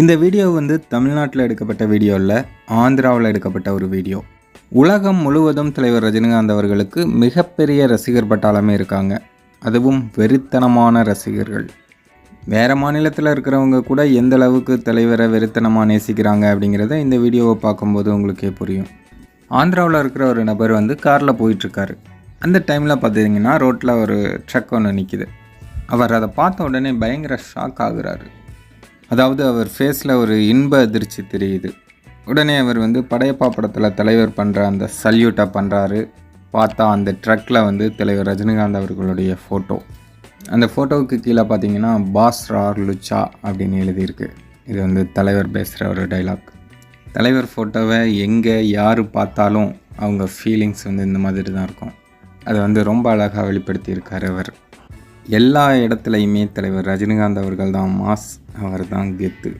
இந்த வீடியோ வந்து தமிழ்நாட்டில் எடுக்கப்பட்ட வீடியோ இல்லை ஆந்திராவில் எடுக்கப்பட்ட ஒரு வீடியோ. உலகம் முழுவதும் தலைவர் ரஜினிகாந்த் அவர்களுக்கு மிகப்பெரிய ரசிகர் பட்டாளமே இருக்காங்க. அதுவும் வெறித்தனமான ரசிகர்கள். வேறு மாநிலத்தில் இருக்கிறவங்க கூட எந்த அளவுக்கு தலைவரை வெறித்தனமாக நேசிக்கிறாங்க அப்படிங்கிறத இந்த வீடியோவை பார்க்கும்போது உங்களுக்கே புரியும். ஆந்திராவில் இருக்கிற ஒரு நபர் வந்து காரில் போயிட்டுருக்காரு. அந்த டைமில் பார்த்தீங்கன்னா ரோட்டில் ஒரு ட்ரக் ஒன்று நிற்கிது அவர் அதை பார்த்த உடனே பயங்கர ஷாக் ஆகுறாரு. அதாவது அவர் ஃபேஸில் ஒரு இன்ப அதிர்ச்சி தெரியுது. உடனே அவர் வந்து படையப்பா படத்தில் தலைவர் பண்ணுற அந்த சல்யூட்டை பண்ணுறாரு பார்த்தா அந்த ட்ரக்கில் வந்து தலைவர் ரஜினிகாந்த் அவர்களுடைய ஃபோட்டோ அந்த ஃபோட்டோவுக்கு கீழே பார்த்தீங்கன்னா பாஸ் ரார் லுச்சா அப்படின்னு எழுதியிருக்கு. இது வந்து தலைவர் பேசுகிற ஒரு டைலாக் தலைவர் ஃபோட்டோவை எங்கே யார் பார்த்தாலும் அவங்க ஃபீலிங்ஸ் வந்து இந்த மாதிரி தான் இருக்கும். அதை வந்து ரொம்ப அழகாக வெளிப்படுத்தியிருக்கார் அவர். எல்லா இடத்துலையுமே தலைவர் ரஜினிகாந்த் அவர்கள் தான் மாஸ் அவர் தான் கெத்து.